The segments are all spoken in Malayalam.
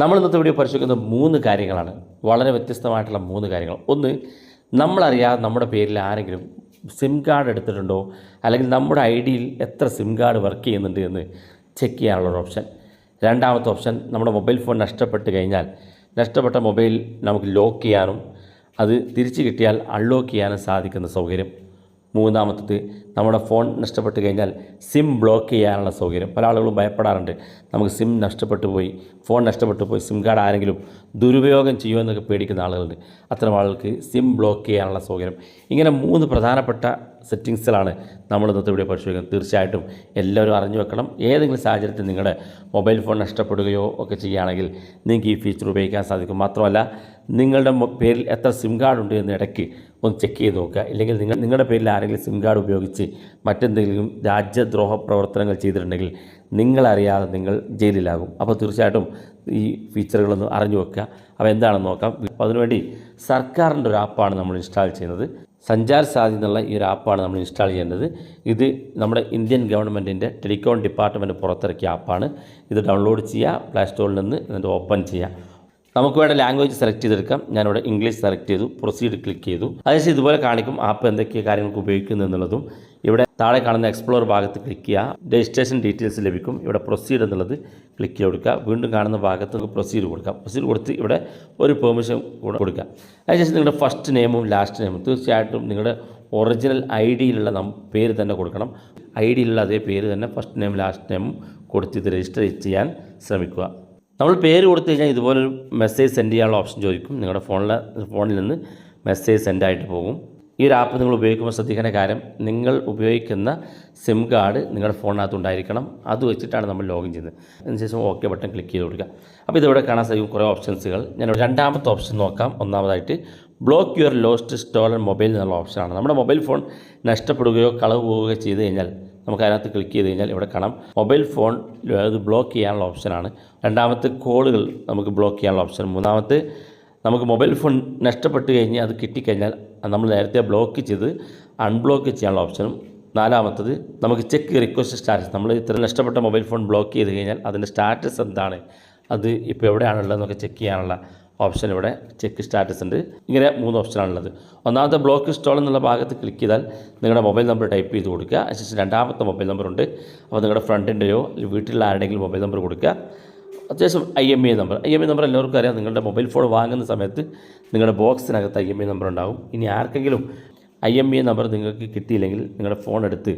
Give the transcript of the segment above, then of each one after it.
നമ്മൾ ഇന്നത്തെ വീഡിയോ പരിശോധിക്കുന്ന മൂന്ന് കാര്യങ്ങളാണ്. വളരെ വ്യത്യസ്തമായിട്ടുള്ള മൂന്ന് കാര്യങ്ങൾ. ഒന്ന് നമ്മളറിയാതെ നമ്മുടെ പേരിൽ ആരെങ്കിലും സിം കാർഡ് എടുത്തിട്ടുണ്ടോ? അല്ലെങ്കിൽ നമ്മുടെ ഐ ഡിയിൽ എത്ര സിം കാർഡ് വർക്ക് ചെയ്യുന്നുണ്ട് എന്ന് ചെക്ക് ചെയ്യാനുള്ളൊരു ഓപ്ഷൻ രണ്ടാമത്തെ ഓപ്ഷൻ നമ്മുടെ മൊബൈൽ ഫോൺ നഷ്ടപ്പെട്ട് കഴിഞ്ഞാൽ നഷ്ടപ്പെട്ട മൊബൈൽ നമുക്ക് ലോക്ക് ചെയ്യാനും അത് തിരിച്ചു കിട്ടിയാൽ അൺലോക്ക് ചെയ്യാനും സാധിക്കുന്ന സൗകര്യം. മൂന്നാമത്തത് നമ്മുടെ ഫോൺ നഷ്ടപ്പെട്ട് കഴിഞ്ഞാൽ സിം ബ്ലോക്ക് ചെയ്യാനുള്ള സൗകര്യം. പല ആളുകളും ഭയപ്പെടാറുണ്ട്. നമുക്ക് സിം നഷ്ടപ്പെട്ടു പോയി ഫോൺ നഷ്ടപ്പെട്ടു പോയി സിം കാർഡ് ആരെങ്കിലും ദുരുപയോഗം ചെയ്യുമെന്നൊക്കെ പേടിക്കുന്ന ആളുകളുണ്ട്. അത്തരം ആളുകൾക്ക് സിം ബ്ലോക്ക് ചെയ്യാനുള്ള സൗകര്യം. ഇങ്ങനെ മൂന്ന് പ്രധാനപ്പെട്ട സെറ്റിങ്സിലാണ് നമ്മൾ ഇന്നത്തെ വീഡിയോ പരിശോധിക്കുന്നത്. തീർച്ചയായിട്ടും എല്ലാവരും അറിഞ്ഞു വെക്കണം. ഏതെങ്കിലും സാഹചര്യത്തിൽ നിങ്ങളുടെ മൊബൈൽ ഫോൺ നഷ്ടപ്പെടുകയോ ഒക്കെ ചെയ്യുകയാണെങ്കിൽ നിങ്ങൾക്ക് ഈ ഫീച്ചർ ഉപയോഗിക്കാൻ സാധിക്കും. മാത്രമല്ല നിങ്ങളുടെ പേരിൽ എത്ര സിം കാർഡ് ഉണ്ട് എന്ന് ഇടയ്ക്ക് ഒന്ന് ചെക്ക് ചെയ്ത് നോക്കുക. ഇല്ലെങ്കിൽ നിങ്ങൾ നിങ്ങളുടെ പേരിൽ ആരെങ്കിലും സിം കാർഡ് ഉപയോഗിച്ച് മറ്റെന്തെങ്കിലും രാജ്യദ്രോഹ പ്രവർത്തനങ്ങൾ ചെയ്തിട്ടുണ്ടെങ്കിൽ നിങ്ങളറിയാതെ നിങ്ങൾ ജയിലിലാകും. അപ്പോൾ തീർച്ചയായിട്ടും ഈ ഫീച്ചറുകളൊന്ന് അറിഞ്ഞു വെക്കുക. അപ്പോൾ എന്താണെന്ന് നോക്കാം. അപ്പോൾ അതിനുവേണ്ടി സർക്കാരിന്റെ ഒരു ആപ്പാണ് നമ്മൾ ഇൻസ്റ്റാൾ ചെയ്യുന്നത്. സഞ്ചാർ സാധി എന്നുള്ള ഈ ഒരു ആപ്പാണ് നമ്മൾ ഇൻസ്റ്റാൾ ചെയ്യേണ്ടത്. ഇത് നമ്മുടെ ഇന്ത്യൻ ഗവൺമെന്റിന്റെ ടെലികോം ഡിപ്പാർട്ട്മെന്റ് പുറത്തിറക്കിയ ആപ്പാണ് ഇത് ഡൗൺലോഡ് ചെയ്യുക പ്ലേ സ്റ്റോറിൽ നിന്ന് എന്നിട്ട് ഓപ്പൺ ചെയ്യുക. നമുക്ക് വേണ്ട ലാംഗ്വേജ് സെലക്ട് ചെയ്തെടുക്കാം. ഞാനിവിടെ ഇംഗ്ലീഷ് സെലക്ട് ചെയ്തു പ്രൊസീഡ് ക്ലിക്ക് ചെയ്തു. അതിനുശേഷം ഇതുപോലെ കാണിക്കും ആപ്പ് എന്തൊക്കെ കാര്യങ്ങൾക്ക് ഉപയോഗിക്കുന്നു എന്നുള്ളതും. ഇവിടെ താഴെ കാണുന്ന എക്സ്പ്ലോർ ഭാഗത്ത് ക്ലിക്ക് ചെയ്യുക. രജിസ്ട്രേഷൻ ഡീറ്റെയിൽസ് ലഭിക്കും. ഇവിടെ പ്രൊസീഡ് എന്നുള്ളത് ക്ലിക്ക് ചെയ്ത് കൊടുക്കുക. വീണ്ടും കാണുന്ന ഭാഗത്ത് നമുക്ക് പ്രൊസീഡ് കൊടുക്കാം. പ്രൊസീഡ് കൊടുത്ത് ഇവിടെ ഒരു പെർമിഷൻ കൂടെ കൊടുക്കുക. അതിനുശേഷം നിങ്ങളുടെ ഫസ്റ്റ് നെയിമും ലാസ്റ്റ് നെയിമും തീർച്ചയായിട്ടും നിങ്ങളുടെ ഒറിജിനൽ ഐ ഡിയിലുള്ള നം പേര് തന്നെ കൊടുക്കണം. ഐ ഡിയിലുള്ള അതേ പേര് തന്നെ ഫസ്റ്റ് നെയിം ലാസ്റ്റ് നെയിമും കൊടുത്ത് ഇത് രജിസ്റ്റർ ചെയ്യാൻ ശ്രമിക്കുക. നമ്മൾ പേര് കൊടുത്തു കഴിഞ്ഞാൽ ഇതുപോലൊരു മെസ്സേജ് സെൻഡ് ചെയ്യാനുള്ള ഓപ്ഷൻ ചോദിക്കും. നിങ്ങളുടെ ഫോണിലെ ഫോണിൽ നിന്ന് മെസ്സേജ് സെൻഡ് ആയിട്ട് പോകും. ഈ ഒരു ആപ്പ് നിങ്ങൾ ഉപയോഗിക്കുമ്പോൾ ശ്രദ്ധിക്കേണ്ട കാര്യം നിങ്ങൾ ഉപയോഗിക്കുന്ന സിം കാർഡ് നിങ്ങളുടെ ഫോണിനകത്ത് ഉണ്ടായിരിക്കണം. അത് വെച്ചിട്ടാണ് നമ്മൾ ലോഗിൻ ചെയ്യുന്നത്. അതിനുശേഷം ഓക്കെ ബട്ടൺ ക്ലിക്ക് ചെയ്ത് കൊടുക്കുക. അപ്പോൾ ഇതിവിടെ കാണാൻ സാധിക്കും കുറേ ഓപ്ഷൻസുകൾ ഞാൻ രണ്ടാമത്തെ ഓപ്ഷൻ നോക്കാം. ഒന്നാമതായിട്ട് block your lost stolen mobile എന്നുള്ള ഓപ്ഷനാണ്. നമ്മുടെ മൊബൈൽ ഫോൺ നഷ്ടപ്പെടുകയോ കളവ് പോവുകയോ ചെയ്ത് കഴിഞ്ഞാൽ നമുക്ക് അതിനകത്ത് ക്ലിക്ക് ചെയ്ത് കഴിഞ്ഞാൽ ഇവിടെ കാണാം. മൊബൈൽ ഫോൺ അത് ബ്ലോക്ക് ചെയ്യാനുള്ള ഓപ്ഷനാണ്. രണ്ടാമത്തെ കോളുകൾ നമുക്ക് ബ്ലോക്ക് ചെയ്യാനുള്ള ഓപ്ഷൻ. മൂന്നാമത്തെ നമുക്ക് മൊബൈൽ ഫോൺ നഷ്ടപ്പെട്ട് കഴിഞ്ഞ് അത് കിട്ടിക്കഴിഞ്ഞാൽ നമ്മൾ നേരത്തെ ബ്ലോക്ക് ചെയ്ത് അൺബ്ലോക്ക് ചെയ്യാനുള്ള ഓപ്ഷനും. നാലാമത്തത് നമുക്ക് ചെക്ക് റിക്വസ്റ്റ് സ്റ്റാറ്റസ്. നമ്മൾ ഇത്ര നഷ്ടപ്പെട്ട മൊബൈൽ ഫോൺ ബ്ലോക്ക് ചെയ്ത് കഴിഞ്ഞാൽ അതിന്റെ സ്റ്റാറ്റസ് എന്താണ്? അത് ഇപ്പോൾ എവിടെയാണുള്ളതെന്നൊക്കെ ചെക്ക് ചെയ്യാനുള്ള ഓപ്ഷൻ ഇവിടെ ചെക്ക് സ്റ്റാറ്റസ് ഉണ്ട്. ഇങ്ങനെ മൂന്ന് ഓപ്ഷനാണുള്ളത് ഒന്നാമത്തെ ബ്ലോക്ക് ഇൻസ്റ്റോൾ എന്നുള്ള ഭാഗത്ത് ക്ലിക്ക് ചെയ്താൽ നിങ്ങളുടെ മൊബൈൽ നമ്പർ ടൈപ്പ് ചെയ്ത് കൊടുക്കുക. അതിനുശേഷം രണ്ടാമത്തെ മൊബൈൽ നമ്പർ ഉണ്ട്. അപ്പോൾ നിങ്ങളുടെ ഫ്രണ്ടിന്റെയോ വീട്ടിലുള്ള ആരുടെയെങ്കിലും മൊബൈൽ നമ്പർ കൊടുക്കുക. അത്യാവശ്യം I M I number I M I number എല്ലാവർക്കും അറിയാം. നിങ്ങളുടെ മൊബൈൽ ഫോൺ വാങ്ങുന്ന സമയത്ത് നിങ്ങളുടെ ബോക്സിനകത്ത് ഐ എം ഐ നമ്പർ ഉണ്ടാവും. ഇനി ആർക്കെങ്കിലും ഐ എം ഐ നമ്പർ നിങ്ങൾക്ക് കിട്ടിയില്ലെങ്കിൽ നിങ്ങളുടെ ഫോൺ എടുത്ത്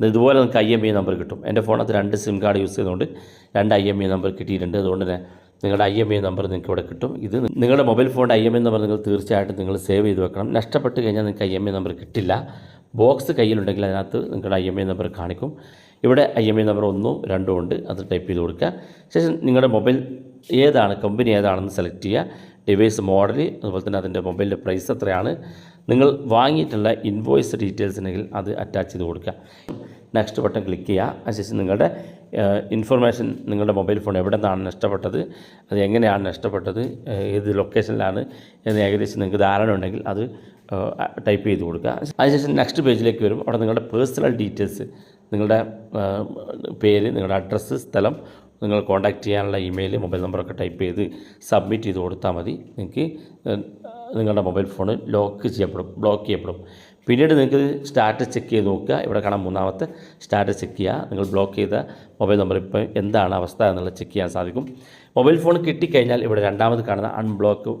ഇത് ഇതുപോലെ നിങ്ങൾക്ക് ഐ എം ഐ നമ്പർ കിട്ടും. എന്റെ ഫോണത്ത് രണ്ട് സിം കാർഡ് യൂസ് ചെയ്തുകൊണ്ട് രണ്ട് ഐ എം ഐ നമ്പർ കിട്ടിയിട്ടുണ്ട്. അതുകൊണ്ട് തന്നെ നിങ്ങളുടെ ഐ എം ഐ നമ്പർ നിങ്ങൾക്ക് ഇവിടെ കിട്ടും. ഇത് നിങ്ങളുടെ മൊബൈൽ ഫോണിന്റെ ഐ എം ഐ നമ്പർ നിങ്ങൾ തീർച്ചയായിട്ടും നിങ്ങൾ സേവ് ചെയ്ത് വെക്കണം. നഷ്ടപ്പെട്ട് കഴിഞ്ഞാൽ നിങ്ങൾക്ക് ഐ എം ഐ നമ്പർ കിട്ടില്ല. ബോക്സ് കയ്യിലുണ്ടെങ്കിൽ അതിനകത്ത് നിങ്ങളുടെ ഐ എം ഐ നമ്പർ കാണിക്കും. ഇവിടെ ഐ എം ഐ നമ്പർ ഒന്നും രണ്ടും ഉണ്ട്. അത് ടൈപ്പ് ചെയ്ത് കൊടുക്കുക. ശേഷം നിങ്ങളുടെ മൊബൈൽ ഏതാണ് കമ്പനി ഏതാണെന്ന് സെലക്ട് ചെയ്യുക. ഡിവൈസ് മോഡൽ അതുപോലെ തന്നെ അതിന്റെ മൊബൈലിന്റെ പ്രൈസ് എത്രയാണ്. നിങ്ങൾ വാങ്ങിയിട്ടുള്ള ഇൻവോയ്സ് ഡീറ്റെയിൽസ് ഉണ്ടെങ്കിൽ അത് അറ്റാച്ച് ചെയ്ത് കൊടുക്കുക. നെക്സ്റ്റ് ബട്ടൺ ക്ലിക്ക് ചെയ്യുക അതിനുശേഷം നിങ്ങളുടെ ഇൻഫർമേഷൻ നിങ്ങളുടെ മൊബൈൽ ഫോൺ എവിടെ നിന്നാണ് നഷ്ടപ്പെട്ടത് അത് എങ്ങനെയാണ് നഷ്ടപ്പെട്ടത് ഏത് ലൊക്കേഷനിലാണ് എന്ന് ഏകദേശം നിങ്ങൾക്ക് ധാരണ ഉണ്ടെങ്കിൽ അത് ടൈപ്പ് ചെയ്ത് കൊടുക്കുക. അതിനുശേഷം നെക്സ്റ്റ് പേജിലേക്ക് വരും അവിടെ നിങ്ങളുടെ പേഴ്സണൽ ഡീറ്റെയിൽസ് നിങ്ങളുടെ പേര് നിങ്ങളുടെ അഡ്രസ്സ് സ്ഥലം നിങ്ങൾ കോൺടാക്റ്റ് ചെയ്യാനുള്ള ഇമെയിൽ മൊബൈൽ നമ്പറൊക്കെ ടൈപ്പ് ചെയ്ത് സബ്മിറ്റ് ചെയ്ത് കൊടുത്താൽ മതി. നിങ്ങൾക്ക് നിങ്ങളുടെ മൊബൈൽ ഫോൺ ലോക്ക് ചെയ്യപ്പെടും ബ്ലോക്ക് ചെയ്യപ്പെടും. പിന്നീട് നിങ്ങൾക്ക് സ്റ്റാറ്റസ് ചെക്ക് ചെയ്ത് നോക്കുക. ഇവിടെ കാണാം മൂന്നാമത്തെ സ്റ്റാറ്റസ് ചെക്ക് ചെയ്യുക. നിങ്ങൾ ബ്ലോക്ക് ചെയ്ത മൊബൈൽ നമ്പർ ഇപ്പോൾ എന്താണ് അവസ്ഥ എന്നുള്ളത് ചെക്ക് ചെയ്യാൻ സാധിക്കും. മൊബൈൽ ഫോൺ കിട്ടിക്കഴിഞ്ഞാൽ ഇവിടെ രണ്ടാമത് കാണുന്ന അൺബ്ലോക്ക്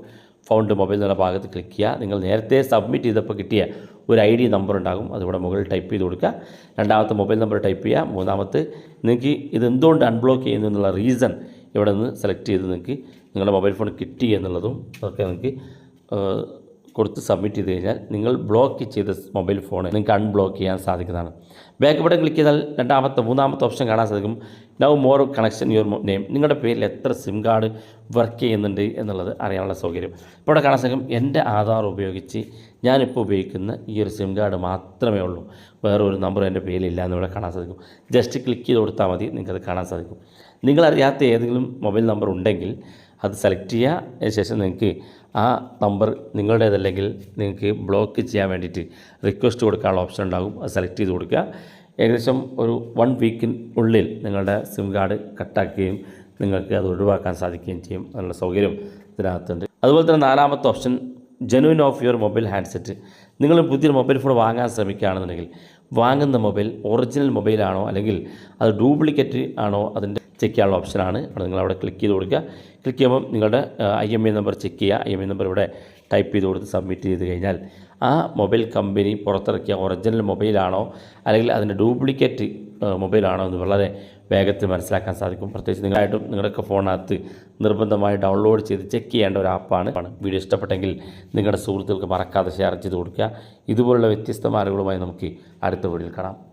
ഫൗണ്ട് മൊബൈൽ എന്നുള്ള ഭാഗത്ത് ക്ലിക്ക് ചെയ്യുക. നിങ്ങൾ നേരത്തെ സബ്മിറ്റ് ചെയ്തപ്പോൾ കിട്ടിയ ഒരു ഐ ഡി നമ്പർ ഉണ്ടാകും. അതിവിടെ മുകളിൽ ടൈപ്പ് ചെയ്ത് കൊടുക്കുക. രണ്ടാമത്തെ മൊബൈൽ നമ്പർ ടൈപ്പ് ചെയ്യുക. മൂന്നാമത്തെ നിങ്ങൾക്ക് ഇത് എന്തുകൊണ്ട് അൺബ്ലോക്ക് ചെയ്യുന്നു എന്നുള്ള റീസൺ ഇവിടെ നിന്ന് സെലക്ട് ചെയ്ത് നിങ്ങൾക്ക് നിങ്ങളുടെ മൊബൈൽ ഫോൺ കിട്ടി എന്നുള്ളതും അതൊക്കെ നിങ്ങൾക്ക് കൊടുത്ത് സബ്മിറ്റ് ചെയ്ത് കഴിഞ്ഞാൽ നിങ്ങൾ ബ്ലോക്ക് ചെയ്ത മൊബൈൽ ഫോൺ നിങ്ങൾക്ക് അൺബ്ലോക്ക് ചെയ്യാൻ സാധിക്കുന്നതാണ്. ബാക്ക് ബട്ടൺ ക്ലിക്ക് ചെയ്താൽ രണ്ടാമത്തെ മൂന്നാമത്തെ ഓപ്ഷൻ കാണാൻ സാധിക്കും. Know more connection your name നിങ്ങളുടെ പേരിൽ എത്ര സിം കാർഡ് വർക്ക് ചെയ്യുന്നുണ്ട് എന്നുള്ളത് അറിയാനുള്ള സൗകര്യം. ഇപ്പോൾ ഇവിടെ കാണാൻ സാധിക്കും എന്റെ ആധാർ ഉപയോഗിച്ച് ഞാനിപ്പോൾ ഉപയോഗിക്കുന്ന ഈ ഒരു സിം കാർഡ് മാത്രമേ ഉള്ളൂ. വേറെ ഒരു നമ്പർ എന്റെ പേരിലില്ല എന്ന് ഇവിടെ കാണാൻ സാധിക്കും. ജസ്റ്റ് ക്ലിക്ക് ചെയ്ത് കൊടുത്താൽ മതി നിങ്ങൾക്കത് കാണാൻ സാധിക്കും. നിങ്ങളറിയാത്ത ഏതെങ്കിലും മൊബൈൽ നമ്പർ ഉണ്ടെങ്കിൽ അത് സെലക്ട് ചെയ്യുക അതിനുശേഷം നിങ്ങൾക്ക് ആ നമ്പർ നിങ്ങളുടേതല്ലെങ്കിൽ നിങ്ങൾക്ക് ബ്ലോക്ക് ചെയ്യാൻ വേണ്ടിയിട്ട് റിക്വസ്റ്റ് കൊടുക്കാനുള്ള ഓപ്ഷൻ ഉണ്ടാകും. അത് സെലക്ട് ചെയ്ത് കൊടുക്കുക. ഏകദേശം ഒരു വൺ വീക്കിനുള്ളിൽ നിങ്ങളുടെ സിം കാർഡ് കട്ടാക്കുകയും നിങ്ങൾക്ക് അത് ഒഴിവാക്കാൻ സാധിക്കുകയും ചെയ്യും. അതിനുള്ള സൗകര്യം ഇതിനകത്തുണ്ട്. അതുപോലെ തന്നെ നാലാമത്തെ option genuine of your mobile handset നിങ്ങൾ പുതിയൊരു മൊബൈൽ ഫോൺ വാങ്ങാൻ ശ്രമിക്കുകയാണെന്നുണ്ടെങ്കിൽ വാങ്ങുന്ന മൊബൈൽ ഒറിജിനൽ മൊബൈലാണോ അല്ലെങ്കിൽ അത് ഡ്യൂപ്ലിക്കേറ്റ് ആണോ അതിന്റെ ചെക്ക് ചെയ്യാനുള്ള ഓപ്ഷനാണ്. അവിടെ നിങ്ങൾ അവിടെ ക്ലിക്ക് ചെയ്ത് കൊടുക്കുക. ക്ലിക്ക് ചെയ്യുമ്പോൾ നിങ്ങളുടെ I M I number check ചെയ്യുക. ഐ എം ഐ നമ്പർ ഇവിടെ ടൈപ്പ് ചെയ്ത് കൊടുത്ത് സബ്മിറ്റ് ചെയ്ത് കഴിഞ്ഞാൽ ആ മൊബൈൽ കമ്പനി പുറത്തിറക്കിയ ഒറിജിനൽ മൊബൈലാണോ അല്ലെങ്കിൽ അതിന്റെ ഡ്യൂപ്ലിക്കേറ്റ് മൊബൈലാണോ എന്ന് വളരെ വേഗത്തിൽ മനസ്സിലാക്കാൻ സാധിക്കും. പ്രത്യേകിച്ച് നിങ്ങളായിട്ടും നിങ്ങളുടെയൊക്കെ ഫോണിനകത്ത് നിർബന്ധമായി ഡൗൺലോഡ് ചെയ്ത് ചെക്ക് ചെയ്യേണ്ട ഒരു ആപ്പാണ്. വീഡിയോ ഇഷ്ടപ്പെട്ടെങ്കിൽ നിങ്ങളുടെ സുഹൃത്തുക്കൾക്ക് മറക്കാതെ ഷെയർ ചെയ്ത് കൊടുക്കുക. ഇതുപോലുള്ള വ്യത്യസ്തമായ അറിവുകളുമായി നമുക്ക് അടുത്ത വീഡിയോയിൽ കാണാം.